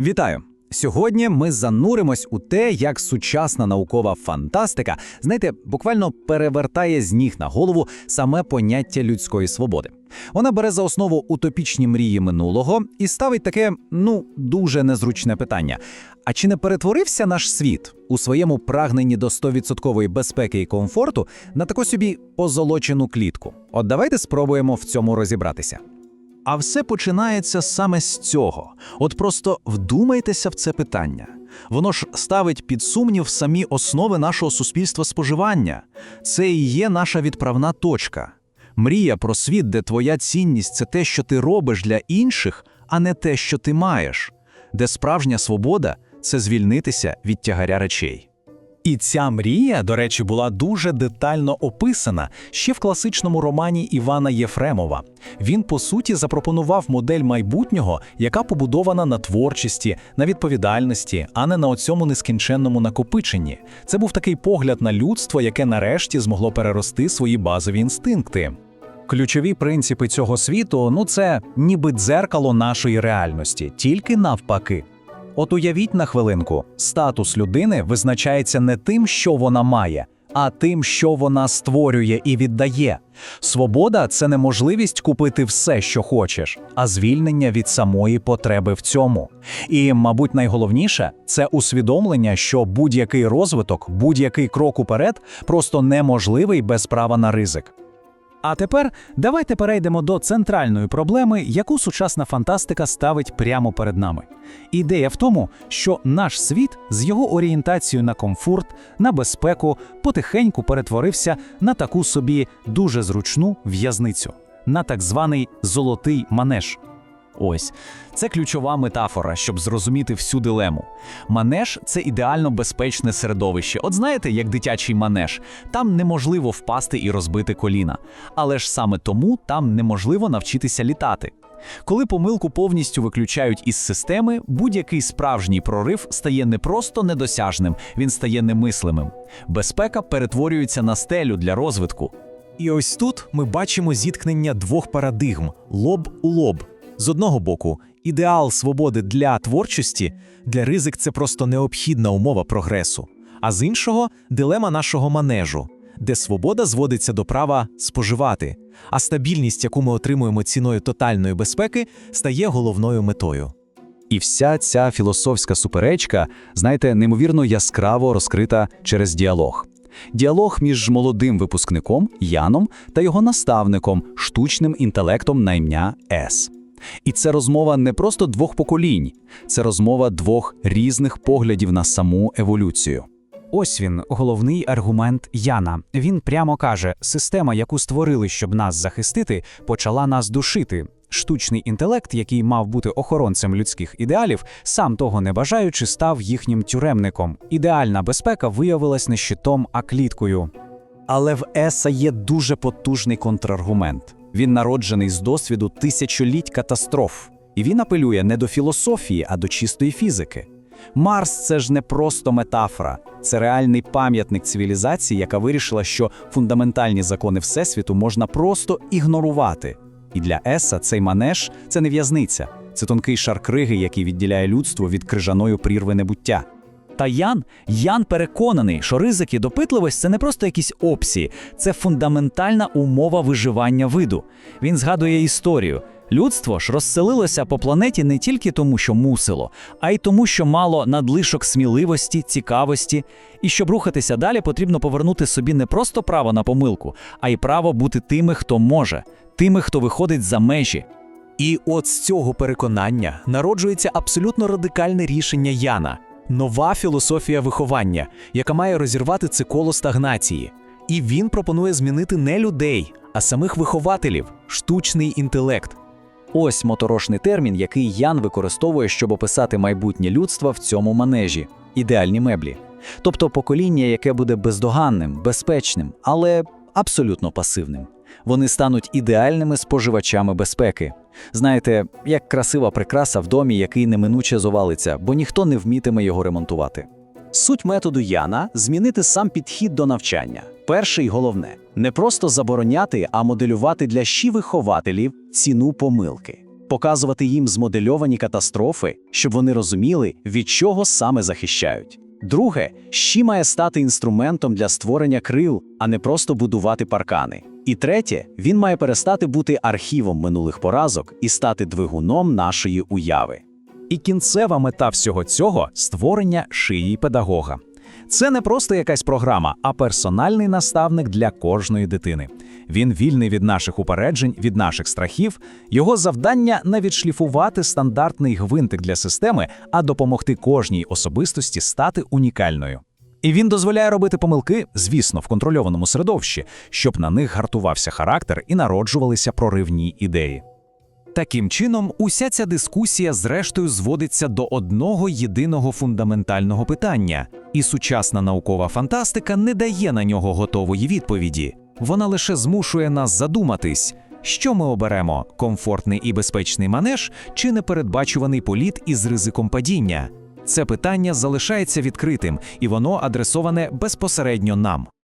Вітаю! Сьогодні ми зануримось у те, як сучасна наукова фантастика, знаєте, буквально перевертає з ніг на голову саме поняття людської свободи. Вона бере за основу утопічні мрії минулого і ставить таке, ну, дуже незручне питання. А чи не перетворився наш світ у своєму прагненні до 100% безпеки і комфорту на таку собі позолочену клітку? От давайте спробуємо в цьому розібратися. А все починається саме з цього. От просто вдумайтеся в це питання. Воно ж ставить під сумнів самі основи нашого суспільства споживання. Це і є наша відправна точка. Мрія про світ, де твоя цінність це те, що ти робиш для інших, а не те, що ти маєш, де справжня свобода це звільнитися від тягаря речей. І ця мрія, до речі, була дуже детально описана ще в класичному романі Івана Єфремова. Він, по суті, запропонував модель майбутнього, яка побудована на творчості, на відповідальності, а не на оцьому нескінченному накопиченні. Це був такий погляд на людство, яке нарешті змогло перерости свої базові інстинкти. Ключові принципи цього світу ну це ніби дзеркало нашої реальності, тільки навпаки. От уявіть на хвилинку, статус людини визначається не тим, що вона має, а тим, що вона створює і віддає. Свобода це не можливість купити все, що хочеш, а звільнення від самої потреби в цьому. І, мабуть, найголовніше це усвідомлення, що будь-який розвиток, будь-який крок уперед просто неможливий без права на ризик. А тепер давайте перейдемо до центральної проблеми, яку сучасна фантастика ставить прямо перед нами. Ідея в тому, що наш світ з його орієнтацією на комфорт, на безпеку потихеньку перетворився на таку собі дуже зручну в'язницю, на так званий золотий манеж. Ось це ключова метафора, щоб зрозуміти всю дилему. Манеж це ідеально безпечне середовище. От знаєте, як дитячий манеж, там неможливо впасти і розбити коліна. Але ж саме тому там неможливо навчитися літати. Коли помилку повністю виключають із системи, будь-який справжній прорив стає не просто недосяжним, він стає немислимим. Безпека перетворюється на стелю для розвитку. І ось тут ми бачимо зіткнення двох парадигм лоб у лоб. З одного боку, ідеал свободи для творчості, для ризик це просто необхідна умова прогресу. А з іншого дилема нашого манежу, де свобода зводиться до права споживати, а стабільність, яку ми отримуємо ціною тотальної безпеки, стає головною метою. І вся ця філософська суперечка, знаєте, неймовірно яскраво розкрита через діалог. Діалог між молодим випускником Яном та його наставником, штучним інтелектом на ім'я С. І це розмова не просто двох поколінь, це розмова двох різних поглядів на саму еволюцію. Ось він, головний аргумент Яна. Він прямо каже: система, яку створили, щоб нас захистити, почала нас душити. Штучний інтелект, який мав бути охоронцем людських ідеалів, сам того не бажаючи, став їхнім тюремником. Ідеальна безпека виявилась не щитом, а кліткою. Але в Еса є дуже потужний контраргумент. Він народжений з досвіду тисячоліть катастроф, і він апелює не до філософії, а до чистої фізики. Марс це ж не просто метафора, це реальний пам'ятник цивілізації, яка вирішила, що фундаментальні закони Всесвіту можна просто ігнорувати. І для Еса цей манеж це не в'язниця, це тонкий шар криги, який відділяє людство від крижаної прірви небуття. Та Ян, Ян переконаний, що ризики допитливість це не просто якісь опції, це фундаментальна умова виживання виду. Він згадує історію. Людство ж розселилося по планеті не тільки тому, що мусило, а й тому, що мало надлишок сміливості, цікавості. І щоб рухатися далі, потрібно повернути собі не просто право на помилку, а й право бути тими, хто може, тими, хто виходить за межі. І от з цього переконання народжується абсолютно радикальне рішення Яна нова філософія виховання, яка має розірвати це коло стагнації. І він пропонує змінити не людей, а самих вихователів штучний інтелект. Ось моторошний термін, який Ян використовує, щоб описати майбутнє людства в цьому манежі ідеальні меблі. Тобто покоління, яке буде бездоганним, безпечним, але абсолютно пасивним. Вони стануть ідеальними споживачами безпеки. Знаєте, як красива прикраса в домі, який неминуче зовалиться, бо ніхто не вмітиме його ремонтувати. Суть методу Яна змінити сам підхід до навчання. Перше і головне не просто забороняти, а моделювати для щі вихователів ціну помилки. показувати їм змодельовані катастрофи, щоб вони розуміли, від чого саме захищають. Друге, щі має стати інструментом для створення крил, а не просто будувати паркани. І третє, він має перестати бути архівом минулих поразок і стати двигуном нашої уяви. І кінцева мета всього цього створення шиї педагога. Це не просто якась програма, а персональний наставник для кожної дитини. Він вільний від наших упереджень, від наших страхів. Його завдання не відшліфувати стандартний гвинтик для системи, а допомогти кожній особистості стати унікальною. І він дозволяє робити помилки, звісно, в контрольованому середовищі, щоб на них гартувався характер і народжувалися проривні ідеї. Таким чином, уся ця дискусія зрештою зводиться до одного єдиного фундаментального питання, і сучасна наукова фантастика не дає на нього готової відповіді. Вона лише змушує нас задуматись, що ми оберемо: комфортний і безпечний манеж чи непередбачуваний політ із ризиком падіння. Це питання залишається відкритим, і воно адресоване безпосередньо нам.